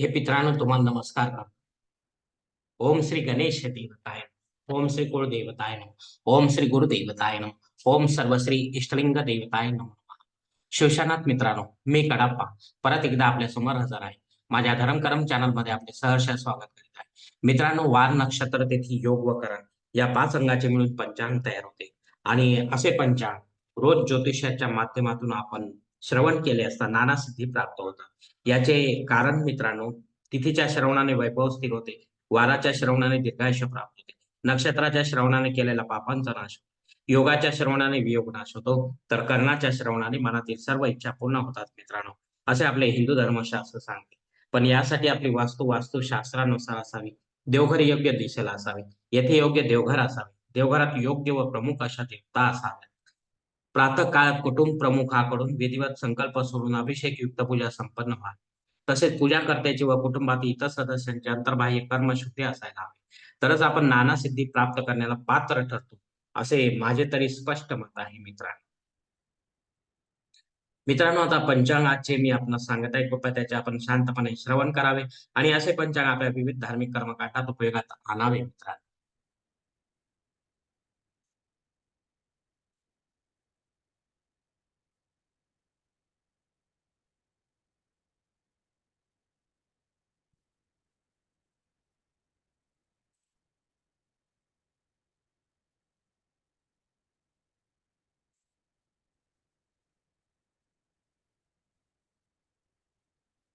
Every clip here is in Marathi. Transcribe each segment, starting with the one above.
हे मित्रांनो तुम्हाला नमस्कार करतो. ओम श्री गणेश देवताय ओम श्री कुळदेवताय नम. ओम श्री गुरुदेवताय नम. ओम सर्वश्री इष्टलिंग देवताय नम. शिवशानाथ मित्रांनो मी कडाप्पा. परत एकदा आपल्यासमोर हजर आहे. माझ्या धर्मकरम चॅनलमध्ये आपले सहर्ष स्वागत करीत आहे. मित्रांनो वार नक्षत्र तेथी योग व करण या पाच अंगाचे मिळून पंचांग तयार होते. आणि असे पंचांग रोज ज्योतिषाच्या माध्यमातून आपण श्रवण केले असता नाना सिद्धी प्राप्त होतात याचे कारण मित्रांनो तिथीच्या श्रवणाने वैभव स्थिर होते. वाराच्या श्रवणाने दीर्घायुष्य प्राप्त होते. नक्षत्राच्या श्रवणाने केलेला पापांचा नाश होतो. योगाच्या श्रवणाने वियोग नाश होतो. तर कर्णाच्या श्रवणाने मनातील सर्व इच्छा पूर्ण होतात मित्रांनो. असे आपले हिंदू धर्मशास्त्र सांगते. पण यासाठी आपली वास्तू वास्तुशास्त्रानुसार असावी. देवघर योग्य दिशेला असावे. येथे योग्य देवघर असावे. देवघरात योग्य व प्रमुख अशा देवता असाव्या प्रातःकाळ कुटुंब प्रमुखाकडून विधिवत संकल्प सोडून अभिषेक युक्त पूजा संपन्न व्हा. तसेच पूजा करत्याची व कुटुंबातील इतर सदस्यांची अंतर्बाह्य कर्मशुद्धी असायला हवी. तरच आपण नाना सिद्धी प्राप्त करण्याला पात्र ठरतो असे माझे तरी स्पष्ट मत आहे मित्रांनो. मित्रांनो आता पंचांगाचे मी आपण सांगत आहे. कृपया त्याचे आपण शांतपणे श्रवण करावे आणि असे पंचांग आपल्या विविध धार्मिक कर्मकांडात उपयोगात आणावे मित्रांनो.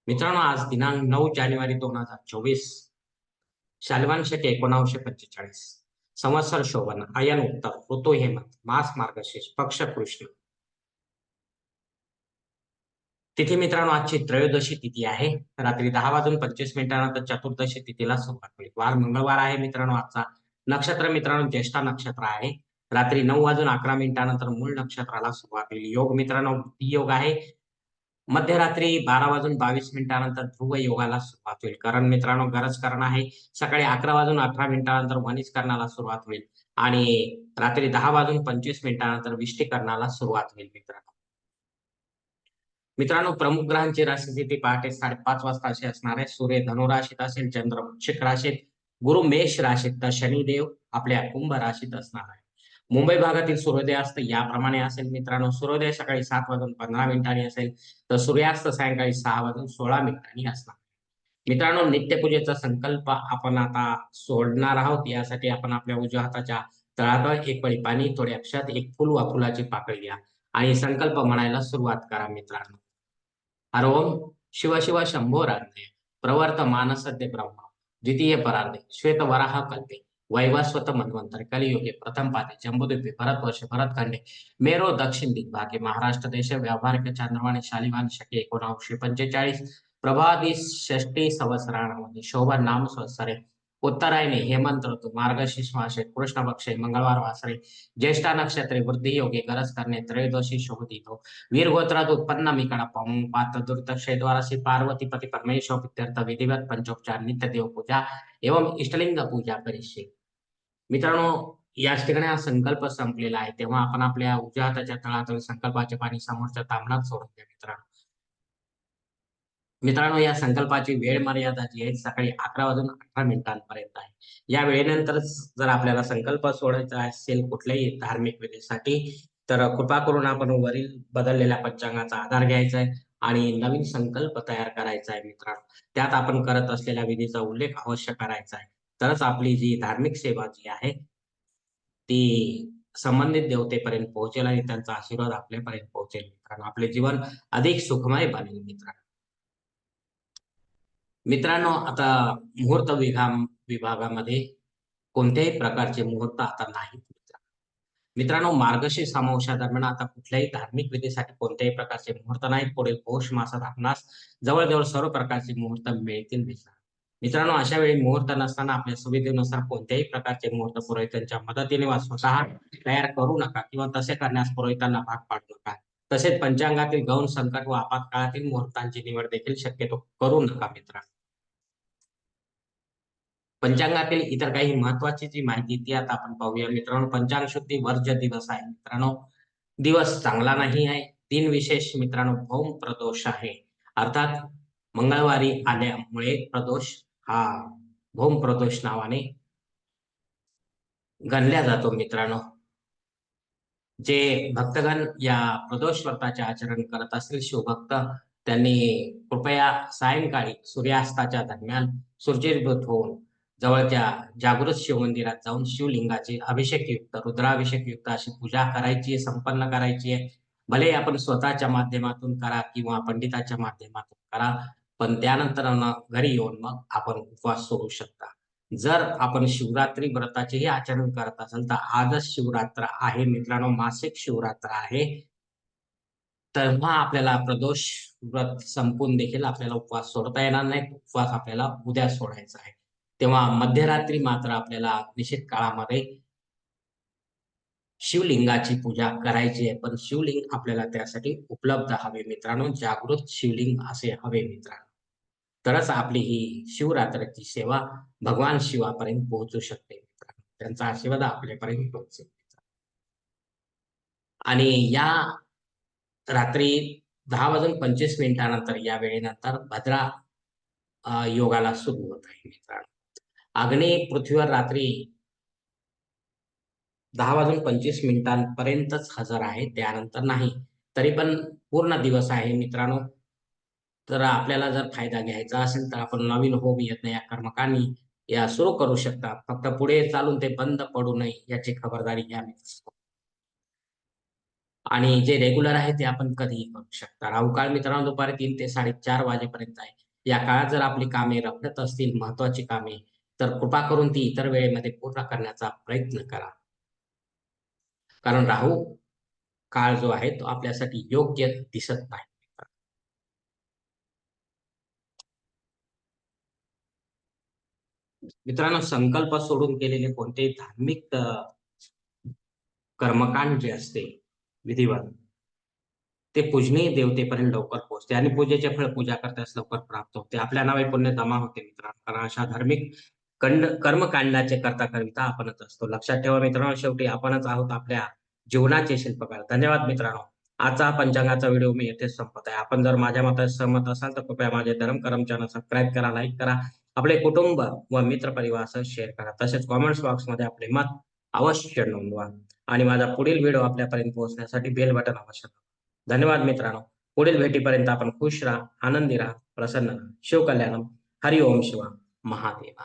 मित्रांनो आज दिनांक नऊ जानेवारी दोन हजार चोवीस शालवान शके पंचेचाळीस संवत्सर शोभन आयन उत्तर ऋतू हेमंत मास मार्गशीर्ष पक्ष कृष्ण. तिथी मित्रांनो आजची त्रयोदशी तिथी आहे. रात्री दहा वाजून पंचवीस मिनिटानंतर चतुर्दशी तिथीला सुरुवात होईल. वार मंगळवार आहे मित्रांनो आजचा नक्षत्र मित्रांनो ज्येष्ठा नक्षत्र आहे. रात्री नऊ वाजून अकरा मिनिटानंतर मूळ नक्षत्राला सुरुवात होईल. योग मित्रांनो योग आहे. मध्यरात्री बारा वाजून बावीस मिनिटानंतर ध्रुव योगाला सुरुवात होईल. कारण मित्रांनो गरज करण आहे सकाळी अकरा वाजून अठरा मिनिटानंतर वनिष्करणाला सुरुवात होईल आणि रात्री दहा वाजून पंचवीस मिनिटानंतर विष्टीकरणाला सुरुवात होईल मित्रांनो. मित्रांनो प्रमुख ग्रहांची राशीस्थिती पहाटे साडेपाच वाजता अशी असणार आहे. सूर्य धनुराशीत असेल चंद्र वृक्षिक राशीत गुरु मेष राशीत तर शनिदेव आपल्या कुंभ राशीत असणार आहे. मुंबई भागातील सूर्योदय असत याप्रमाणे असेल मित्रांनो. सूर्योदय सकाळी सात वाजून पंधरा मिनिटांनी असेल तर सूर्यास्त सायंकाळी सहा वाजून सोळा मिनिटांनी असणार. मित्रांनो नित्यपूजेचा संकल्प आपण आता सोडणार आहोत. यासाठी आपण आपल्या उजव्या हाताच्या तळावर एक पळी पाणी थोडे अक्षात एक फुल वा फुलाची पाकळी घ्या. आणि संकल्प म्हणायला सुरुवात करा मित्रांनो. हर ओम शिव शिव शंभो राधे. प्रवर्त मानसद्य ब्रह्म. द्वितीय परार्धे. श्वेत वराह कल्पे. वैवस्वत मन्वंतर कलियुगे प्रथम पादे जम्बुद्वीपे भरत खंडे मेरो दक्षिण दिग्भागे महाराष्ट्र देश व्यावहारिक चांद्रवाणी शालिवान शके एकोणावीसशे पंचेचाळीस प्रभादी षष्टी संवत्सरामध्ये शोभा नाम संवत्सरे उत्तरायणे हेमंत ऋतू मार्गशीर्ष मासे कृष्ण पक्षे मंगळवार वासरे ज्येष्ठा नक्षत्रे वृद्धी योगे गरज करणे त्रयोदशी शोधितो वीरगोत्रात उत्पन्न मी कडा पात्र दुर्तक्षेद्वारासी पार्वती पती परमेश्वर प्रित्यर्थ विधिवत पंचोपचार नित्य देव पूजा एवं इष्टलिंग पूजा करीशे मित्रांनो याच ठिकाणी हा संकल्प संपलेला आहे. तेव्हा आपण आपल्या उजव्या हाताच्या तळातील संकल्पाचे पाणी समोरच्या तांबणात सोडून द्या मित्रांनो. मित्रांनो या संकल्पाची वेळ मर्यादा जी आहे सकाळी अकरा वाजून अठरा मिनिटांपर्यंत आहे. या वेळेनंतर जर आपल्याला संकल्प सोडायचा असेल कुठल्याही धार्मिक विधीसाठी तर कृपा करून आपण वरील बदललेल्या पंचांगाचा आधार घ्यायचा आहे आणि नवीन संकल्प तयार करायचा आहे मित्रांनो. त्यात आपण करत असलेल्या विधीचा उल्लेख अवश्य करायचा आहे. तरच आपली जी धार्मिक सेवा जी आहे ती संबंधित देवतेपर्यंत पोहोचेल आणि त्यांचा आशीर्वाद आपल्यापर्यंत पोहोचेल मित्रांनो. आपले जीवन अधिक सुखमय बनेल मित्रांनो. मित्रांनो आता मुहूर्त विभाग विभागामध्ये कोणत्याही प्रकारचे मुहूर्त आता नाहीत मित्रांनो मार्गशीर्ष समावेशा दरम्यान आता कुठल्याही धार्मिक विधीसाठी कोणत्याही प्रकारचे मुहूर्त नाहीत. पुढील पौष मासात आपणास जवळजवळ सर्व प्रकारचे मुहूर्त मिळतील मित्रांनो. मित्रांनो अशा वेळी मुहूर्त नसताना आपल्या सुविधेनुसार कोणत्याही प्रकारचे मुहूर्त पुरोहितांच्या मदतीने वा स्वतः तयार करू नका किंवा तसे करण्यास पुरोहितांना भाग पाडू नका. तसेच पंचांगातील गौण संकट व आपत्काळातील मुहूर्तांची निवड देखील शक्यतो करू नका मित्रांनो. पंचांगातील इतर काही महत्वाची जी माहिती ती आता आपण पाहूया. मित्रांनो पंचांग शुद्धी वर्ज दिवस आहे. मित्रांनो दिवस चांगला नाही आहे. दिन विशेष मित्रांनो भौम प्रदोष आहे. अर्थात मंगळवारी आल्यामुळे प्रदोष हा भौम प्रदोष नावाने गणल्या जातो मित्रांनो. जे भक्तगण या प्रदोष व्रताचे आचरण करत असतील शिवभक्त त्यांनी कृपया सायंकाळी सूर्यास्ताच्या दरम्यान सूर्यभूत होऊन जवळच्या जागृत शिव मंदिरात जाऊन शिवलिंगाचे अभिषेक युक्त रुद्राभिषेक युक्त अशी पूजा करायची संपन्न करायची आहे. भले आपण स्वतःच्या माध्यमातून करा किंवा पंडिताच्या माध्यमातून करा पण त्यानंतर घरी येऊन मग आपण उपवास सोडू शकता. जर आपण शिवरात्री व्रताचेही आचरण करत असाल तर आजच शिवरात्र आहे. मित्रांनो मासिक शिवरात्र आहे. तेव्हा आपल्याला प्रदोष व्रत संपून देखील आपल्याला उपवास सोडता येणार नाही उपवास आपल्याला उद्या सोडायचा आहे. तेव्हा मध्यरात्री मात्र आपल्याला निश्चित काळामध्ये शिवलिंगाची पूजा करायची आहे. पण शिवलिंग आपल्याला त्यासाठी उपलब्ध हवे मित्रांनो. जागृत शिवलिंग असे हवे मित्रांनो. तरच आपली ही शिवरात्रीची सेवा भगवान शिवापर्यंत पोहोचू शकते मित्रांनो. त्यांचा आशीर्वाद आपल्यापर्यंत पोहोचेल आणि या रात्री दहा वाजून पंचवीस मिनिटानंतर या वेळेनंतर भद्रा योगाला सुरू होत आहे मित्रांनो. अग्नी पृथ्वीवर रात्री दहा वाजून पंचवीस मिनिटांपर्यंतच हजर आहे. त्यानंतर नाही. तरी पण पूर्ण दिवस आहे मित्रांनो. तर आपल्याला जर फायदा घ्यायचा असेल तर आपण नवीन होम यज्ञ या कर्मकांनी या सुरू करू शकता. फक्त पुढे चालून ते बंद पडू नये याची खबरदारी घ्या आणि जे रेग्युलर आहे ते आपण कधीही करू शकता. राहुकाळ मित्रांनो दुपारी तीन ते साडेचार वाजेपर्यंत आहे. या काळात जर आपली कामे रखडत असतील महत्वाची कामे तर कृपा करून ती इतर वेळेमध्ये पूर्ण करण्याचा प्रयत्न करा. कारण राहू काळ जो आहे तो आपल्यासाठी योग्य दिसत नाही. मित्रांनो संकल्प सोडून केलेले कोणतेही धार्मिक कर्मकांड जे असते विधिवत ते पूजनीय देवतेपर्यंत लवकर पोहोचते. आणि पूजेचे फळ पूजा करताच लवकर प्राप्त होते. आपल्या नावे पुण्य जमा होते मित्रांनो. कारण अशा धार्मिक कंड कर्मकांडाचे करता करिता आपणच असतो. लक्षात ठेवा मित्रांनो शेवटी आपणच आहोत आपल्या जीवनाचे शिल्पकार. धन्यवाद मित्रांनो. आजचा पंचांगाचा व्हिडिओ मी येथेच संपत आहे. आपण जर माझ्या मतात सहमत असाल तर कृपया माझे धर्म करम चॅनल सबस्क्राईब करा लाईक करा आपले कुटुंब व मित्र परिवारासह शेअर करा. तसेच कॉमेंट्स बॉक्समध्ये आपले मत अवश्य नोंदवा आणि माझा पुढील व्हिडिओ आपल्यापर्यंत पोहोचण्यासाठी बेल बटन अवश्य धन्यवाद मित्रांनो. पुढील भेटीपर्यंत आपण खुश राहा आनंदी राहा प्रसन्न राहा. शिवकल्याणम. हरि ओम शिवा. महादेवा.